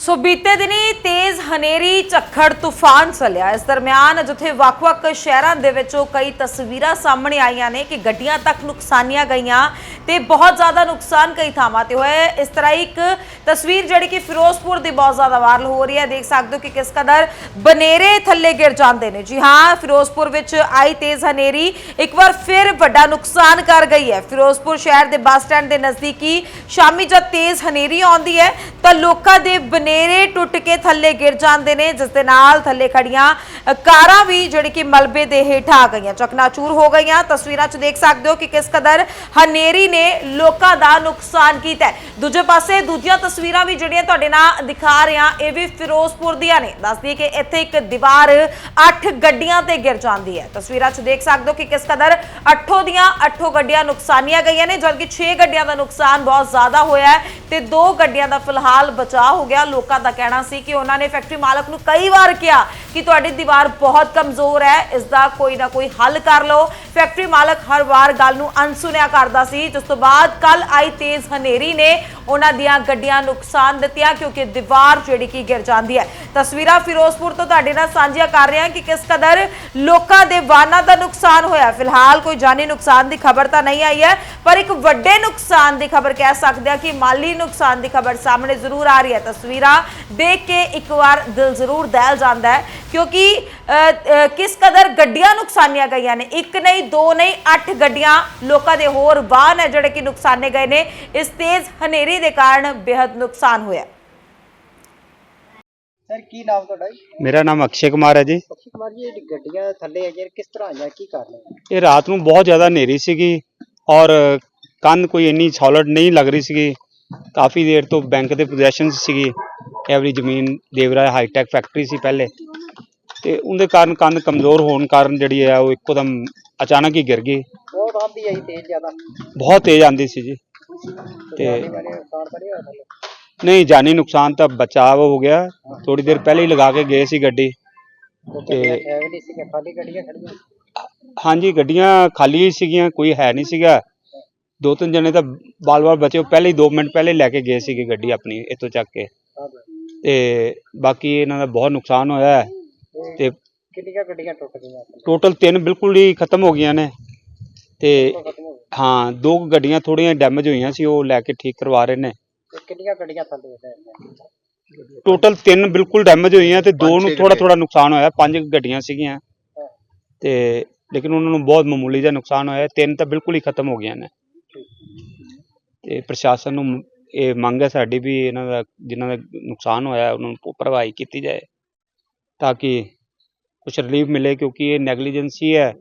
ਸੋ ਬੀਤੇ ਦਿਨੀ ਤੇਜ਼ ਹਨੇਰੀ, ਝੱਖੜ, ਤੂਫਾਨ ਚੱਲਿਆ। ਇਸ ਦਰਮਿਆਨ ਜਿੱਥੇ ਵੱਖ-ਵੱਖ ਸ਼ਹਿਰਾਂ ਦੇ ਵਿੱਚੋਂ ਕਈ ਤਸਵੀਰਾਂ ਸਾਹਮਣੇ ਆਈਆਂ ਨੇ ਕਿ ਗੱਡੀਆਂ ਤੱਕ ਨੁਕਸਾਨੀਆਂ ਗਈਆਂ ਤੇ ਬਹੁਤ ਜ਼ਿਆਦਾ ਨੁਕਸਾਨ ਕਈ ਥਾਵਾਂ ਤੇ ਹੋਇਆ ਇਸ ਤਰ੍ਹਾਂ ਹੀ ਇੱਕ ਤਸਵੀਰ ਜਿਹੜੀ ਕਿ ਫਿਰੋਜ਼ਪੁਰ ਦੀ ਬਹੁਤ ਜ਼ਿਆਦਾ ਵਾਇਰਲ ਹੋ ਰਹੀ ਹੈ। ਦੇਖ ਸਕਦੇ ਹੋ ਕਿ ਕਿਸ ਕਦਰ ਬਨੇਰੇ ਥੱਲੇ ਗਿਰ ਜਾਂਦੇ ਨੇ। ਜੀ ਹਾਂ, ਫਿਰੋਜ਼ਪੁਰ ਵਿੱਚ ਆਈ ਤੇਜ਼ ਹਨੇਰੀ, ਇੱਕ ਵਾਰ ਫਿਰ ਵੱਡਾ ਨੁਕਸਾਨ ਕਰ ਗਈ ਹੈ। ਫਿਰੋਜ਼ਪੁਰ ਸ਼ਹਿਰ ਦੇ ਬੱਸ ਸਟੈਂਡ ਦੇ ਨਜ਼ਦੀਕੀ ਸ਼ਾਮੀ ਜਦ ਤੇਜ਼ ਹਨੇਰੀ ਆਉਂਦੀ ਹੈ ਤਾਂ ਲੋਕਾਂ ਦੇ ਬਨੇ ਬਨੇਰੇ ਟੁੱਟ ਕੇ ਥੱਲੇ ਗਿਰ ਜਾਂਦੇ ਨੇ, ਜਿਸ ਦੇ ਨਾਲ ਥੱਲੇ ਖੜੀਆਂ ਕਾਰਾਂ ਵੀ ਜਿਹੜੀ ਕਿ ਮਲਬੇ ਦੇ ਹੇਠ ਆ ਗਈਆਂ, ਚਕਨਾਚੂਰ ਹੋ ਗਈਆਂ। ਤਸਵੀਰਾਂ 'ਚ ਦੇਖ ਸਕਦੇ ਹੋ ਕਿ ਕਿਸ ਕਦਰ ਹਨੇਰੀ ਨੇ ਲੋਕਾਂ ਦਾ ਨੁਕਸਾਨ ਕੀਤਾ ਦੂਜੇ ਪਾਸੇ ਦੂਜੀਆਂ ਤਸਵੀਰਾਂ ਵੀ ਜਿਹੜੀਆਂ ਤੁਹਾਡੇ ਨਾਲ ਦਿਖਾ ਰਹੇ ਹਾਂ ਇਹ ਵੀ ਫਿਰੋਜ਼ਪੁਰ ਦੀਆਂ ਨੇ। ਦੱਸਦੀ ਕਿ ਇੱਥੇ ਇੱਕ ਦੀਵਾਰ 8 ਗੱਡੀਆਂ ਤੇ ਗਿਰ ਜਾਂਦੀ ਹੈ। ਤਸਵੀਰਾਂ 'ਚ ਦੇਖ ਸਕਦੇ ਹੋ ਕਿ ਕਿਸ ਕਦਰ ਅੱਠੋਂ ਦੀਆਂ ਅੱਠੋਂ ਗੱਡੀਆਂ ਨੁਕਸਾਨੀਆਂ ਗਈਆਂ ਨੇ, ਜਦਕਿ 6 ਗੱਡੀਆਂ ਦਾ ਨੁਕਸਾਨ ਬਹੁਤ ਜ਼ਿਆਦਾ ਹੋਇਆ ਹੈ। ਤੇ ਦੋ ਗੱਡੀਆਂ ਦਾ ਫਿਲਹਾਲ ਬਚਾਅ ਹੋ ਗਿਆ। ਲੋਕਾਂ ਦਾ ਕਹਿਣਾ ਸੀ ਕਿ ਉਹਨਾਂ ਨੇ ਫੈਕਟਰੀ ਮਾਲਕ ਨੂੰ ਕਈ ਵਾਰ ਕਿਹਾ ਕਿ ਤੁਹਾਡੀ ਦੀਵਾਰ ਬਹੁਤ ਕਮਜ਼ੋਰ ਹੈ ਇਸ ਦਾ ਕੋਈ ਨਾ ਕੋਈ ਹੱਲ ਕਰ ਲਓ। ਫੈਕਟਰੀ ਮਾਲਕ ਹਰ ਵਾਰ ਗੱਲ ਨੂੰ ਅਣਸੁਣਿਆ ਕਰਦਾ ਸੀ, ਜਿਸ ਤੋਂ ਬਾਅਦ ਕੱਲ ਆਈ ਤੇਜ਼ ਹਨੇਰੀ ਨੇ ਉਹਨਾਂ ਦੀਆਂ ਗੱਡੀਆਂ ਨੁਕਸਾਨ ਦਿੱਤੀਆਂ, ਕਿਉਂਕਿ ਦੀਵਾਰ ਜਿਹੜੀ ਕਿ ਗਿਰ ਜਾਂਦੀ ਹੈ। ਤਸਵੀਰਾਂ ਫਿਰੋਜ਼ਪੁਰ ਤੋਂ ਤੁਹਾਡੇ ਨਾਲ ਸਾਂਝੀਆਂ ਕਰ ਰਹੇ ਹਾਂ ਕਿ ਕਿਸ ਕਦਰ ਲੋਕਾਂ ਦੇ ਵਾਹਨਾਂ ਦਾ ਨੁਕਸਾਨ ਹੋਇਆ। ਫਿਲਹਾਲ ਕੋਈ ਜਾਨੀ ਨੁਕਸਾਨ ਦੀ ਖਬਰ ਤਾਂ ਨਹੀਂ ਆਈ ਹੈ, ਪਰ ਇੱਕ ਵੱਡੇ ਨੁਕਸਾਨ ਦੀ ਖਬਰ ਕਹਿ ਸਕਦੇ ਹਾਂ ਕਿ ਮਾਲੀ ਨੁਕਸਾਨ ਦੀ ਖਬਰ ਸਾਹਮਣੇ ਜ਼ਰੂਰ ਆ ਰਹੀ ਹੈ। ਤਸਵੀਰਾਂ ਦੇਖ ਕੇ ਇੱਕ ਵਾਰ ਦਿਲ ਜ਼ਰੂਰ ਦਹਿਲ ਜਾਂਦਾ ਹੈ ਕਿਉਂਕਿ ਕਿਸ ਕਦਰ ਗੱਡੀਆਂ ਨੁਕਸਾਨੀਆਂ ਗਈਆਂ ਨੇ? ਇੱਕ ਨਹੀਂ ਦੋ ਨਹੀਂ ਅੱਠ ਗੱਡੀਆਂ ਲੋਕਾਂ ਦੇ ਹੋਰ ਵਾਹਨ ਹੈ ਜਿਹੜੇ ਕਿ ਨੁਕਸਾਨੇ ਗਏ ਨੇ। ਇਸ ਤੇਜ਼ ਹਨੇਰੀ ਦੇ ਕਾਰਨ ਬੇहद ਨੁਕਸਾਨ ਹੋਇਆ। ਸਰ ਕੀ ਨਾਮ ਤੁਹਾਡਾ ਜੀ? ਮੇਰਾ ਨਾਮ ਅਕਸ਼ੇ ਕੁਮਾਰ ਹੈ ਜੀ। ਅਕਸ਼ੇ ਕੁਮਾਰ ਜੀ ਇਹ ਗੱਡੀਆਂ ਥੱਲੇ ਆਈਆਂ ਕਿਸ ਤਰ੍ਹਾਂ ਆਈਆਂ ਕੀ ਕਾਰਨ ਹੈ? ਇਹ ਰਾਤ ਨੂੰ ਬਹੁਤ ਜ਼ਿਆਦਾ ਹਨੇਰੀ ਸੀਗੀ ਔਰ ਕੰਨ ਕੋਈ ਇੰਨੀ ਸੋਲਿਡ ਨਹੀਂ ਲੱਗ ਰਹੀ ਸੀਗੀ। ਕਾਫੀ ਦੇਰ ਤੋਂ ਬੈਂਕ ਦੇ ਪੋਜੀਸ਼ਨ ਸੀਗੀ। ਐਵਰੀ ਜ਼ਮੀਨ ਦੇਵਰਾ ਹਾਈਟੈਕ ਫੈਕਟਰੀ ਸੀ ਪਹਿਲੇ। ਤੇ ਉਹਦੇ ਕਾਰਨ ਕੰਨ ਕਮਜ਼ੋਰ ਹੋਣ ਕਾਰਨ ਜਿਹੜੀ ਹੈ ਉਹ ਇੱਕੋਦਮ ਅਚਾਨਕ ਹੀ ਗਿਰ ਗਈ। ਬਹੁਤ ਆਂਦੀ ਆਈ ਤੇਜ਼ ਜ਼ਿਆਦਾ। ਬਹੁਤ ਤੇਜ਼ ਆਂਦੀ ਸੀ ਜੀ। ਤੇ ਨਹੀਂ ਜਾਨੀ ਨੁਕਸਾਨ ਤਾਂ ਬਚਾਅ ਹੋ ਗਿਆ। ਥੋੜੀ ਦੇਰ ਪਹਿਲੇ ਹੀ ਲਗਾ ਕੇ ਗਏ ਸੀ ਗੱਡੀ। ਤੇ ਹਾਂਜੀ ਗੱਡੀਆਂ ਖਾਲੀ ਹੀ ਸੀਗੀਆਂ ਕੋਈ ਹੈ ਨਹੀਂ ਸੀਗਾ। ਦੋ ਤਿੰਨ ਜਣੇ ਤਾਂ ਬਾਲ-ਬਾਲ ਬਚੇ ਪਹਿਲੇ ਹੀ 2 ਮਿੰਟ ਪਹਿਲੇ ਲੈ ਕੇ ਗਏ ਸੀਗੇ ਗੱਡੀ ਆਪਣੀ ਇੱਥੋਂ ਚੱਕ ਕੇ। ਤੇ ਬਾਕੀ ਇਹਨਾਂ ਦਾ ਬਹੁਤ ਨੁਕਸਾਨ ਹੋਇਆ। ਹੈ ਤੇ ਕਿੰਨੀਆਂ ਗੱਡੀਆਂ ਟੁੱਟ ਗਈਆਂ ਟੋਟਲ ਤਿੰਨ ਬਿਲਕੁਲ ਹੀ ਖਤਮ ਹੋ ਗਈਆਂ ਨੇ। ਤੇ ਖਤਮ ਹੋ ਗਈਆਂ। ਹਾਂ ਦੋ ਕੁ ਗੱਡੀਆਂ ਥੋੜੀਆਂ ਡੈਮੇਜ ਹੋਈਆਂ ਸੀ ਉਹ ਲੈ ਕੇ ਠੀਕ ਕਰਵਾ ਰਹੇ ਨੇ। ਤੇ ਕਿੰਨੀਆਂ ਗੱਡੀਆਂ ਥੱਲੇ ਹੈ? ਟੋਟਲ ਤਿੰਨ ਬਿਲਕੁਲ ਡੈਮੇਜ ਹੋਈਆਂ ਤੇ ਦੋ ਨੂੰ ਥੋੜਾ ਥੋੜਾ ਨੁਕਸਾਨ ਹੋਇਆ ਪੰਜ ਗੱਡੀਆਂ ਸੀਗੀਆਂ। ਤੇ ਲੇਕਿਨ ਉਹਨਾਂ ਨੂੰ ਬਹੁਤ ਮਾਮੂਲੀ ਜਿਹਾ ਨੁਕਸਾਨ ਹੋਇਆ ਤਿੰਨ ਤਾਂ ਬਿਲਕੁਲ ਹੀ ਖਤਮ ਹੋ ਗਈਆਂ ਨੇ। ਤੇ ਪ੍ਰਸ਼ਾਸਨ ਨੂੰ ਇਹ ਮੰਗ ਹੈ ਸਾਡੀ ਵੀ ਇਹਨਾਂ ਦਾ ਜਿਨ੍ਹਾਂ ਦਾ ਨੁਕਸਾਨ ਹੋਇਆ ਉਹਨਾਂ ਨੂੰ ਭਰਵਾਈ ਕੀਤੀ ਜਾਏ। ਤਾਂ ਕਿ ਕੁਝ ਰਿਲੀਫ ਮਿਲੇ ਕਿਉਂਕਿ ਇਹ ਨੈਗਲੀਜੈਂਸੀ ਹੈ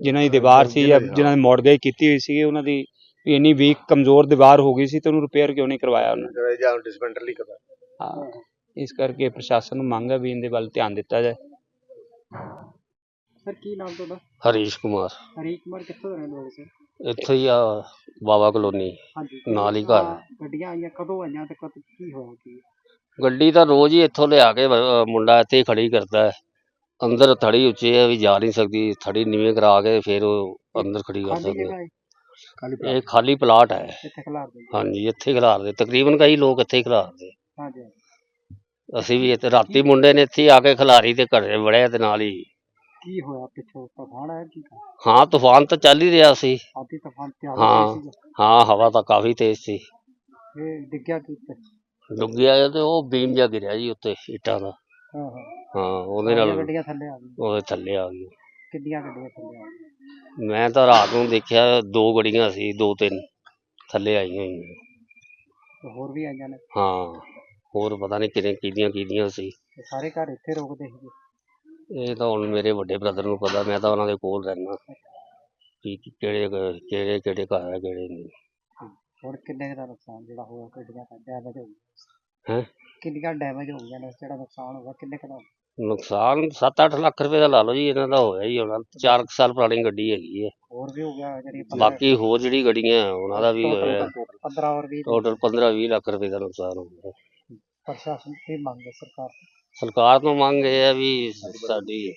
ਜਿਨ੍ਹਾਂ ਦੀ ਦੀਵਾਰ ਸੀ ਜਾਂ ਜਿਨ੍ਹਾਂ ਨੇ ਮੋਡਗੇਜ ਕੀਤੀ ਹੋਈ ਸੀ ਉਹਨਾਂ ਦੀ ਇੰਨੀ ਵੀਕ ਕਮਜ਼ੋਰ ਦੀਵਾਰ ਹੋ ਗਈ ਸੀ ਤੇ ਉਹਨੂੰ ਰਿਪੇਅਰ ਕਿਉਂ ਨਹੀਂ ਕਰਵਾਇਆ ਉਹਨਾਂ? ਨੇ ਜਾਂ ਡਿਸਪੈਂਸਰੀ ਕਰਦਾ ਹਾਂ ਇਸ ਕਰਕੇ ਪ੍ਰਸ਼ਾਸਨ ਨੂੰ ਮੰਗ ਹੈ ਵੀ ਇਹਦੇ ਵੱਲ ਧਿਆਨ ਦਿੱਤਾ ਜਾਏ। ਸਰ ਕੀ ਨਾਮ ਤੁਹਾਡਾ? ਹਰੀਸ਼ ਕੁਮਾਰ। ਹਰੀ ਕੁਮਾਰ ਕਿੱਥੋਂ ਦੇ ਰਹਿਣ ਵਾਲੇ ਸਰ? ਇੱਥੇ ਹੀ ਆ ਬਾਵਾ ਕਲੋਨੀ ਨਾਲ ਹੀ ਘਰ। ਗੱਡੀਆਂ ਆਈਆਂ ਕਦੋਂ ਆਈਆਂ ਤੇ ਕਦ ਕੀ ਹੋਇਆ ਕੀ? ਗੱਡੀ ਤਾਂ ਰੋਜ਼ ਹੀ ਇੱਥੋਂ ਲਿਆ ਕੇ ਅਹ, ਮੁੰਡਾ ਇੱਥੇ ਹੀ ਖੜੀ ਕਰਦਾ ਹੈ। ਅੰਦਰ ਥੜੀ ਉੱਚੀ ਹੈ ਵੀ ਜਾ ਨਹੀਂ ਸਕਦੀ ਥੜੀ ਨੀਵੇਂ ਕਰਾ ਕੇ ਫਿਰ ਉਹ ਅੰਦਰ ਖੜੀ ਕਰ ਖਾਲੀ ਸਕਦੇ ਜਗ੍ਹਾ ਹੈ ਇਹ ਖਾਲੀ ਪਲਾਟ ਹੈ। ਇੱਥੇ ਖਲਾਰ ਦੇ ਹਾਂਜੀ ਇੱਥੇ ਖਿਲਾਰਦੇ ਤਕਰੀਬਨ ਕਈ ਲੋਕ ਇੱਥੇ ਹੀ ਖਿਲਾਰਦੇ ਹਾਂਜੀ ਅਸੀਂ ਵੀ ਇੱਥੇ ਰਾਤੀ ਮੁੰਡੇ ਨੇ ਇੱਥੇ ਹੀ ਆ ਕੇ ਖਿਲਾਰੀ ਤੇ ਘਰੇ ਵੜਿਆ ਤੇ ਨਾਲ ਹੀ। ਕੀ ਹੋਇਆ ਪਿੱਛੋਂ? ਤੂਫਾਨ ਆਇਆ ਕੀ? ਹਾਂ ਤੂਫਾਨ ਤਾਂ ਚੱਲ ਹੀ ਰਿਹਾ ਸੀ। ਆਦੀ ਤੂਫਾਨ ਤੇ ਹਾਂ ਹਾਂ ਹਵਾ ਤਾਂ ਕਾਫੀ ਤੇਜ਼ ਸੀ। ਇਹ ਡਿੱਗਿਆ ਕੀ ਉੱਤੇ? ਡੁੱਗਿਆ ਤੇ ਉਹ ਬੀਮ ਜਿਹਾ ਗਿਰਿਆ ਜੀ ਉੱਤੇ ਇੱਟਾਂ ਦਾ। ਹਾਂ ਹਾਂ। ਹਾਂ ਉਹਦੇ ਨਾਲ ਗੱਡੀਆਂ ਥੱਲੇ ਆ ਗਈਆਂ। ਉਹਦੇ ਥੱਲੇ ਆ ਗਈ ਕਿੰਨੀਆਂ ਗੱਡੀਆਂ ਥੱਲੇ ਆ ਗਈਆਂ? ਮੈਂ ਤਾਂ ਰਾਤ ਨੂੰ ਦੇਖਿਆ ਦੋ ਗੜੀਆਂ ਸੀ ਦੋ ਤਿੰਨ ਥੱਲੇ ਆਈਆਂ ਹੋਈਆਂ। ਤੇ ਹੋਰ ਵੀ ਆਈਆਂ ਨੇ? ਹਾਂ ਹੋਰ ਪਤਾ ਨਹੀਂ ਕਿਹਨੇ ਕਿਹਦੀਆਂ ਕਿਹਦੀਆਂ ਸੀ। ਤੇ ਸਾਰੇ ਘਰ ਇੱਥੇ ਰੋਕਦੇ ਸੀਗੇ? ਇਹ ਤਾਂ ਹੁਣ ਮੇਰੇ ਵੱਡੇ ਬ੍ਰਦਰ ਨੂੰ ਪਤਾ ਮੈਂ ਤਾਂ ਉਹਨਾਂ ਦੇ ਕੋਲ ਰਹਿਣਾ ਕਿ ਕਿਹੜੇ ਕਿਹੜੇ ਕਿਹੜੇ ਘਰ ਹੈ ਕਿਹੜੇ ਨਹੀਂ। ਕਿੰਨੇ ਕੁ ਦਾ ਨੁਕਸਾਨ ਜਿਹੜਾ ਹੋਇਆ ਦਾ ਡੈਮੇਜ ਹੋ ਗਿਆ ਹੈਂ? ਕਿੰਨੀਆਂ ਡੈਮੇਜ ਹੋ ਗਈਆਂ ਨੇ ਜਿਹੜਾ ਨੁਕਸਾਨ ਹੋਇਆ ਕਿੰਨੇ ਕੁ ਦਾ? ਹੋਇਆ? ਨੁਕਸਾਨ 7-8 ਲੱਖ ਰੁਪਏ ਦਾ ਲਾ ਲਓ ਜੀ ਇਹਨਾਂ ਦਾ ਹੋਇਆ ਹੀ ਹੋਣਾ। 4 ਸਾਲ ਪੁਰਾਣੀ ਗੱਡੀ ਹੈਗੀ ਹੈ। ਹੋਰ ਵੀ ਹੋ ਗਿਆ ਜਿਹੜੀ ਬਾਕੀ ਹੋਰ ਜਿਹੜੀ ਗੱਡੀਆਂ ਹੈ, ਉਹਨਾਂ ਦਾ ਵੀ ਹੋਇਆ। 15 ਔਰ 20 ਟੋਟਲ 15-20 ਲੱਖ ਰੁਪਏ ਦਾ ਨੁਕਸਾਨ ਹੋ ਗਿਆ। ਪ੍ਰਸ਼ਾਸਨ ਦੀ ਮੰਗ ਹੈ ਸਰਕਾਰ ਤੋਂ। ਸਰਕਾਰ ਤੋਂ ਮੰਗ ਇਹ ਹੈ ਵੀ ਸਾਡੀ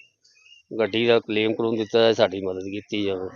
ਗੱਡੀ ਦਾ ਕਲੇਮ ਕਲੂਮ ਦਿੱਤਾ ਜਾਏ ਸਾਡੀ ਮਦਦ ਕੀਤੀ ਜਾਵੇ।